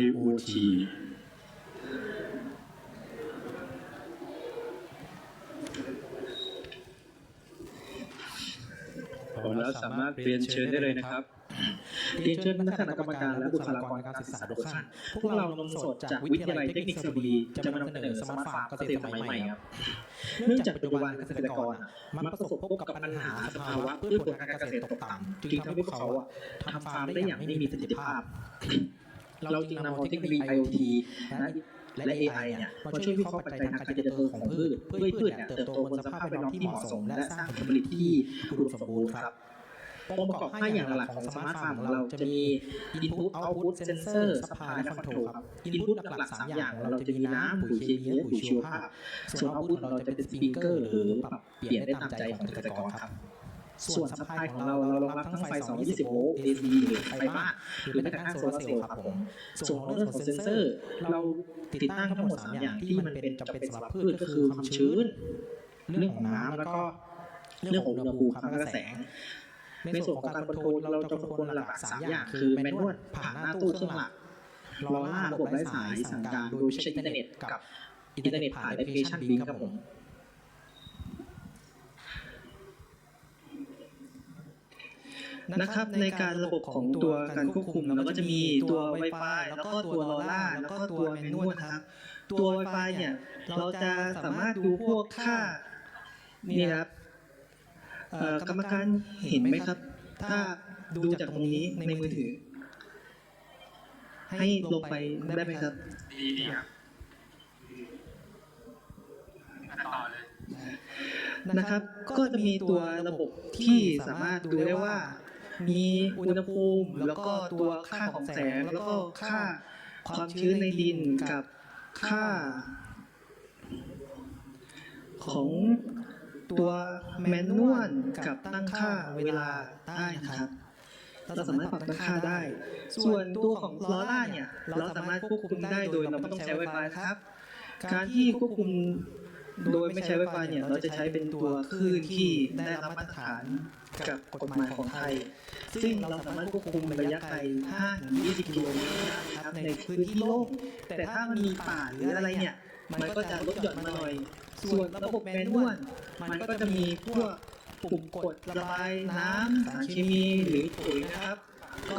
IoT ผมแล้วสามารถเรียนเชิญได้เลยนะครับเรียนเชิญคณะกรรมการและบุคลากรการศึกษาทุกท่านพวกเรานมสดจากวิทยาลัยเทคนิคสระบุรีจะมานำเสนอสมาร์ทฟาร์มเกษตรสมัยใหม่ครับ เนื่องจากปัจจุบันเกษตรกรมักประสบพบกับปัญหาสภาวะพืชผลการเกษตรตกต่ำจึงทำให้พวกเขาอะทำฟาร์มได้อย่างไม่มีประสิทธิภาพ เราจึงนำเอาเทคโนโลยี IoT และและ AI เนี่ยมาช่วยวิเคราะห์ปัจจัยทางการเจริญเติบโตของพืชเพื่อให้พืชเนี่ยเติบโตบนสภาพแวดล้อมที่เหมาะสม และสร้างผลผลิตที่อุดมสมบูรณ์ครับองค์ประกอบ5อย่างหลักของสมาร์ทฟาร์มของเราจะมี Input Output Sensor Supply และ Control ครับ Input หลักๆ3อย่างของเราจะมีน้ำปุ๋ยเคมีและปุ๋ยชีวภาพ ส่วน Output ของเราจะเป็นสปริงเกอร์หรือปรับเปลี่ยนได้ตามใจของเกษตรกรครับ ส่วน supply ของเราเรารองรับทั้งไฟ 220 โวลต์ AC หรือไฟบ้านหรือแม้กระทั่งโซลาร์เซลล์ครับผมส่วนของเรื่องของเซนเซอร์ เราติดตั้งทั้งหมด 3 อย่างที่มันเป็นจำเป็นสำหรับพืชก็คือความชื้น เรื่องของน้ำแล้วก็เรื่องของอุณหภูมิครับและแสงในส่วนของการคอนโทรลเราจะคอนโทรลหลักๆสามอย่างคือแมนนวลผ่านหน้าตู้เครื่องหลักลอล่าระบบไร้สายสั่งการโดยใช้อินเทอร์เน็ตกับอินเทอร์เน็ตผ่านแอปพลิเคชันบิงครับผม นะครับในการระบบของตัวการควบคุมเราก็จะมีตัว Wi-Fi แล้วก็ตัวลอล่าแล้วก็ตัวแมนนวลครับ ตัว Wi-Fi เนี่ยเราจะสามารถดูพวกค่านี่ครับเอ่อกรรมการเห็นไหมครับ ถ้าดูจากตรงนี้ในมือถือ ให้ลงไปได้ไหมครับดีดีครับต่อเลยนะครับ ก็จะมีตัวระบบที่สามารถดูได้ว่า มีอุณหภูมิ แล้วก็ตัวค่าของแสง แล้วก็ค่าความชื้นในดินกับค่า ของตัวแมนนวลกับตั้งค่าเวลาได้นะครับเราสามารถปรับตั้งค่าได้ ส่วนตัวของลอร่าเนี่ย เราสามารถควบคุมได้โดยเราไม่ต้องใช้ Wi-Fi ครับ การที่ควบคุม โดยไม่ใช้ Wi-Fi เนี่ย เราจะใช้เป็นตัวคลื่นที่ได้รับมาตรฐานกับกฎหมายของไทย ซึ่งเราสามารถควบคุมระยะไกล5-20กิโลเมตรได้ครับในพื้นที่โล่งแต่ถ้ามันมีป่าหรืออะไรเนี่ย มันก็จะลดหย่อนมาหน่อย ส่วนระบบแมนนวลมันก็จะมีพวกปุ่มกดระบายน้ำสารเคมีหรือปุ๋ยนะครับ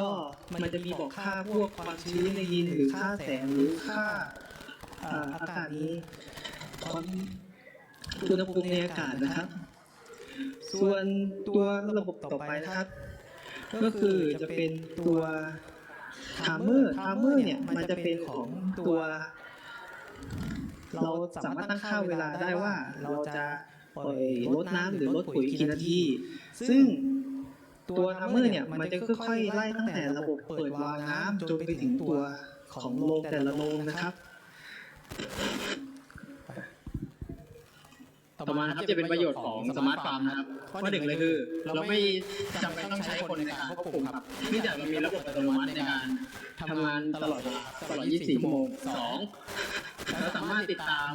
ก็มันจะมีบอกค่าพวกความชื้นในดินหรือค่าแสงหรือค่าอ่าอากาศนี้ความ อุณหภูมิในอากาศนะครับ ส่วนตัวระบบต่อไปนะครับ ก็คือจะเป็นตัวทามเมอร์ทามเมอร์เนี่ยมันจะเป็นของตัว เราสามารถตั้งค่าเวลาได้ว่าเราจะปล่อยลดน้ำหรือลดปุ๋ยกี่นาที ซึ่งตัวทัมเมอร์เนี่ยมันจะค่อยๆไล่ตั้งแต่ระบบเปิดวาล์วน้ำจนไปถึงตัวของโรงแต่ละโรงนะครับ ต่อมานะครับจะเป็นประโยชน์ของสมาร์ทฟาร์มนะครับข้อหนึ่งเลยคือ เราไม่จำเป็นต้องใช้คนในการควบคุมครับเนื่องจากเรามีระบบอัตโนมัติในการทำงานตลอดเวลาตลอด 24 ชั่วโมงสองเราสามารถติดตาม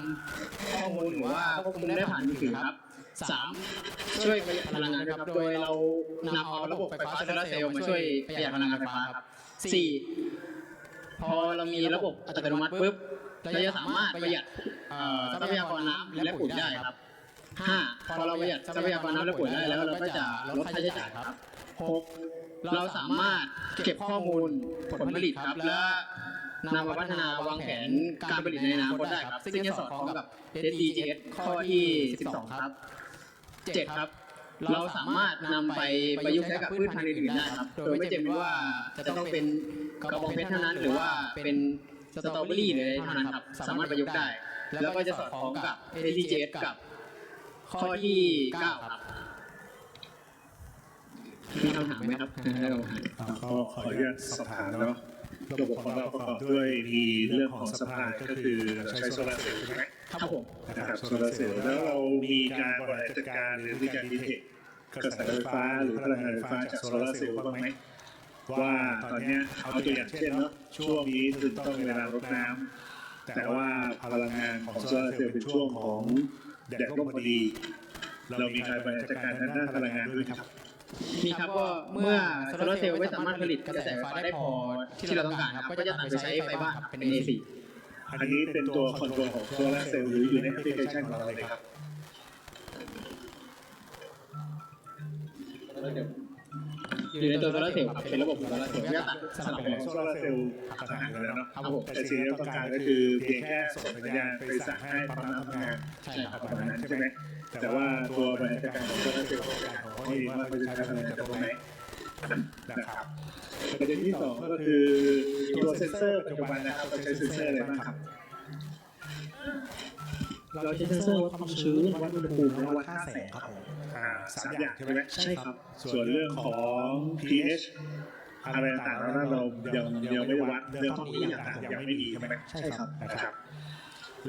ข้อมูลหรือว่าควบคุมได้ผ่านมือถือครับสามช่วยประหยัดพลังงานครับ โดยเรานำเอาระบบไฟฟ้าโซลาร์เซลล์มาช่วยประหยัดพลังงานไฟฟ้าครับสี่พอเรามีระบบอัตโนมัติปุ๊บเราจะสามารถประหยัดเอ่อทรัพยากรน้ำและปุ๋ยได้ครับ ห้าพอเราประหยัดทรัพยากรน้ำและปุ๋ยได้แล้ว เราก็จะลดค่าใช้จ่ายครับหกเราสามารถเก็บข้อมูลผลผลิตครับ และนำมาพัฒนาวางแผนการผลิตในอนาคตได้ครับ ซึ่งจะสอดคล้องกับ SDGs ข้อที่ 12 ครับเจ็ดครับ เราสามารถนำไปประยุกต์ใช้กับพืชพันธุ์อื่นๆได้ครับ โดยไม่จำเป็นว่าจะต้องเป็นกระบองเพชรเท่านั้น หรือว่าเป็นสตรอเบอรี่หรืออะไรเท่านั้นครับ สามารถประยุกต์ได้ แล้วก็จะสอดคล้องกับ SDGs กับ ข้อที่9ครับ มีคำถามไหมครับให้เราถามก็ขออนุญาตสอบถามเนาะระบบของเราประกอบด้วยมีเรื่องของสปายก็คือเราใช้โซลาร์เซลล์ใช่ไหมครับผมนะครับโซลาร์เซลล์แล้วเรามีการบริหารจัดการหรือมีการดีเทคกระแสไฟฟ้าหรือพลังงานไฟฟ้าจากโซลาร์เซลล์บ้างไหมว่าตอนเนี้ยเอาตัวอย่างเช่นเนาะช่วงนี้คือต้องเวลารดน้ำแต่ว่าพลังงานของโซลาร์เซลล์เป็นช่วงของ แดดร่มพอดี เรามีการบริหารจัดการทางด้านพลังงานด้วยครับ มีครับก็เมื่อโซลาร์เซลล์ไม่สามารถผลิตกระแสไฟฟ้าได้พอที่เราต้องการครับ ก็จะตัดไปใช้ไฟบ้านครับเป็น AC อันนี้เป็นตัวคอนโทรลของโซลาร์เซลล์หรืออยู่ในแอปพลิเคชันของเราเลยครับ อยู่ในตัวโซลาร์เซลล์ครับเป็นระบบโซลาร์เซลล์ก็ตัดสลับขไปองโซลาร์เซลล์ต่างกันแล้วเนาะครับผมแต่สิ่งที่เราต้องการก็คือเพียงแค่ส่งสัญญาณไปสั่งให้ปั๊มน้ำทำงานใช่ครับประมาณนั้นใช่ไหมแต่ว่าตัวบริหารจัดการของโซลาร์เซลล์ต้องการของเขาเองว่าเขาจะใช้พลังงานจากตรงไหนนะครับประเด็นที่สองก็คือตัวเซนเซอร์ปัจจุบันนะครับเราใช้เซนเซอร์อะไรบ้างครับ เราใช้เซนเซอร์วัดความชื้นวัดอุณหภูมิและวัดค่าแสงครับผมอ่าสามอย่างใช่ไหมใช่ครับ ส่วนเรื่องของ pH อะไรต่างๆนั้นเรายังยังไม่ได้วัดเรื่องของนี้ต่างๆยังไม่มีใช่ไหมใช่ครับนะครับ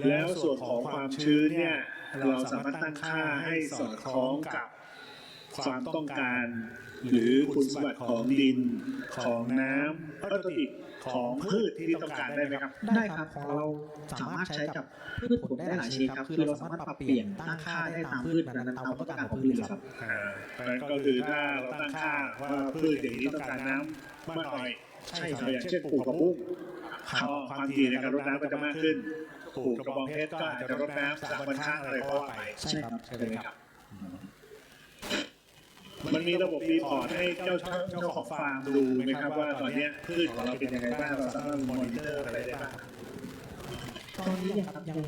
แล้วส่วนของความชื้นเนี่ยเราสามารถตั้งค่าให้สอดคล้องกับ ความต้องการ หรือคุณสมบัติของดินของน้ำวัตถุดิบของพืชที่ต้องการได้ไหมครับ ได้ครับของเราสามารถใช้กับพืชผลได้หลายชนิดครับคือเราสามารถปรับเปลี่ยนตั้งค่าได้ตามพืชนั้นตามความต้องการของพืชเลยครับอ่านั้นก็คือถ้าเราตั้งค่าว่าพืชอย่างนี้ต้องการน้ำมากหน่อยใช่ครับอย่างเช่นปลูกกระบุ้งความถี่ในการรดน้ำก็จะมากขึ้นปลูกกระบองเพชรก็อาจจะรดน้ำสามวันครั้งอะไรก็ว่าไปใช่ครับใช่ไหมครับ มันมีระบบรีพอร์ตให้เจ้าเจ้าของฟาร์มดูไหมครับว่าตอนนี้พืชของเราเป็นยังไงบ้างเราสามารถมอนิเตอร์อะไรได้บ้างตอนนี้ยังครับยัง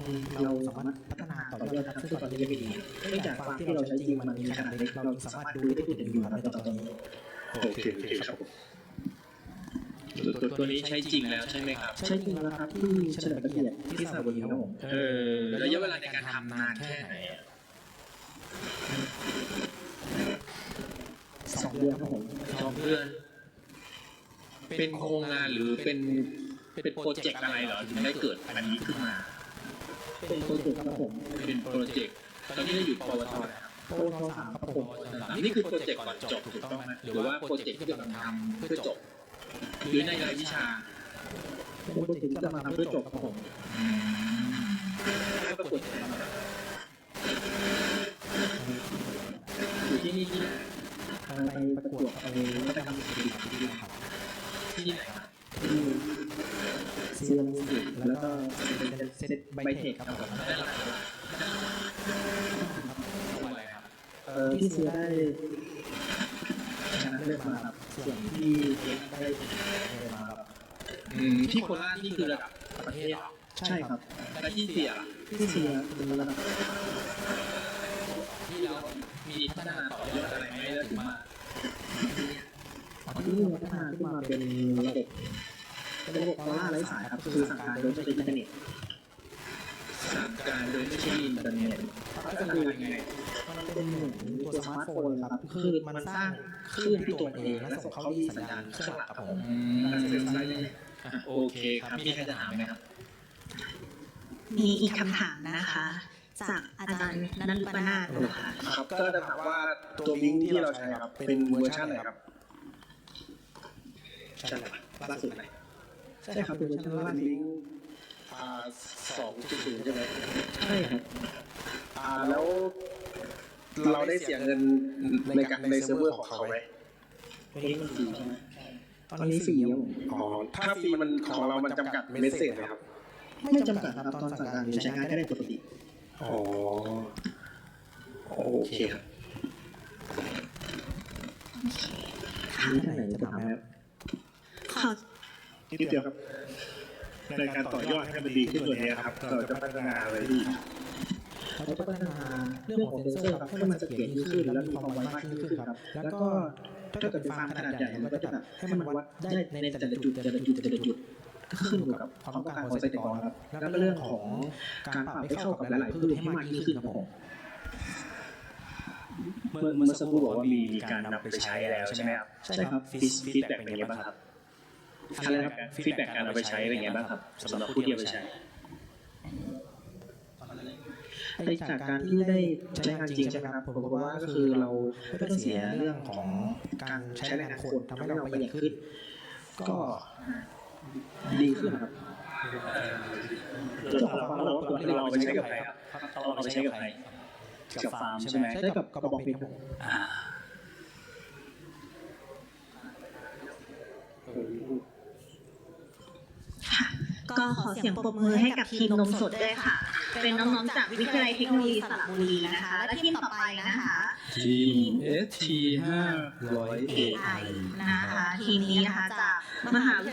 เราสามารถพัฒนาต่อยอดครับซึ่งตอนนี้ยังไม่ดีเนื่องจากฟาร์มที่เราใช้จริงมันมีขนาดเล็กเราสามารถดูได้ด้วยตัวเองอยู่ครับในตอนนี้โอเคโอเคครับตัวตัวนี้ใช้จริงแล้วใช่ไหมครับ ใช่จริงแล้วครับที่เฉลิมพระเกียรติที่สระบุรีครับผมเออระยะเวลาในการทำนานแค่ไหนอะ เดือนครับผมสองเดือน เป็นโครงงานหรือเป็นเป็นโปรเจกต์อะไรเหรอถึงได้เกิดอันนี้ขึ้นมา เป็นโปรเจกต์ครับผมเป็นโปรเจกต์ตอนนี้เราอยู่ปวชแล้วโปรโทสามครับผมนี่คือโปรเจกต์ก่อนจบถูกต้องไหมหรือว่าโปรเจกต์ที่กำลังทำเพื่อจบหรือในรายวิชาเป็นโปรเจกต์ที่จะมาทำเพื่อจบครับผมให้ประกวดอยู่ที่นี่ที่ ไหนไปประกวดไปวัฒนธรรมศิลปะที่นี่ครับที่ไหนครับที่ซีรังสิตแล้วก็เป็นเซตไบเทคครับผมได้รางวัลางวัลอะไรครับเอ่อที่เซียได้ชนะเลิศมาครับส่วนที่เอ็กได้อะไรมาครับอืมที่โคราชนี่คือระดับประเทศใช่ครับและที่เสียที่เซียเป็นระดับ ที่เรามีพัฒนาต่อยอดอะไรไหมแล้วถึงมาที่พัฒนาขึ้นมาเป็นระบบระบบออร่าไร้สายครับคือสั่งการโดยไม่ใช้อินเทอร์เน็ตสั่งการโดยไม่ใช่อินเทอร์เน็ตก็คือยังไงมันเป็นเหมือนตัวสมาร์ทโฟนครับคือมันสร้างคลื่นที่ตัวเองและส่งเข้าที่สัญญาณเครื่องหลักครับผมโอเคครับมีใครจะถามไหมครับมีอีกคำถามนะคะ จากอาจารย์นันปนาถนะคะครับก็จะถามว่าตัวลิงก์ที่เราใช้ครับเป็นเวอร์ชันไหนครับใช่ล่าสุดใช่ครับเป็นเวอร์ชันล่าสุดลิงก์สองจุดศูนย์ใช่ไหมใช่ครับอ่าแล้วเราได้เสียเงินในการในเซิร์ฟเวอร์ของเขาไหมตอนนี้มันฟรีใช่ไหมตอนนี้ฟรีครับผมอ๋อถ้าฟรีมันของเรามันจำกัดเมสเซจไหมครับ ไม่จำกัดครับตอนสั่งการหรือใช้งานก็ได้ปกติ อ๋อโอเคครับมีท่านไหนจะถามไหมครับขอนิดเดียวครับ ในการต่อยอดให้มันดีขึ้นตัวนี้ครับเราจะพัฒนาอะไรที่เราจะพัฒนาเรื่องของเซนเซอร์ครับให้มันเสถียรยิ่งขึ้นและมีความไวมากยิ่งขึ้นครับ แล้วก็ถ้าเกิดเป็นฟาร์มขนาดใหญ่เราก็จะแบบให้มันวัดได้ในแต่ละจุดแต่ละจุดแต่ละจุด ก็ขึ้นอยู่กับความต้องการของเกษตรกรครับแล้วก็เรื่องของการปรับให้เข้ากับหลายๆพืชให้มากยิ่งขึ้นครับผมเมื่อเมื่อสักครู่บอกว่ามีมีการนำไปใช้แล้วใช่ไหมครับใช่ครับฟีดฟีดแบ็กเป็นยังไงบ้างครับอะไรนะครับฟีดแบ็กการเอาไปใช้เป็นยังไงบ้างครับสำหรับผู้ที่เอาไปใช้ไอ้จากการที่ได้ใช้งานจริงใช่ไหมครับผมบอกว่าก็คือเราไม่ต้องเสียเรื่องของการใช้แรงงานคนทำให้เราประหยัดขึ้น ก็ ดีขึ้นครับเจ้าองฟาร์มบอกว่าตัวที่เราไปใช้กับใครครับเราไปใช้กับใครกับฟาร์มใช่ไหมใช้กับกระบอกเพชรก็ขอเสียงปรบมือให้กับทีมนมสดด้วยค่ะ เป็นน้องๆจากวิทยาลัยเทคโนโลยีสระบุรีนะคะ และทีมต่อไปนะคะ ทีม ST 5 0 0 AI นะคะ ทีมนี้นะคะจากมหาวิทยาลัย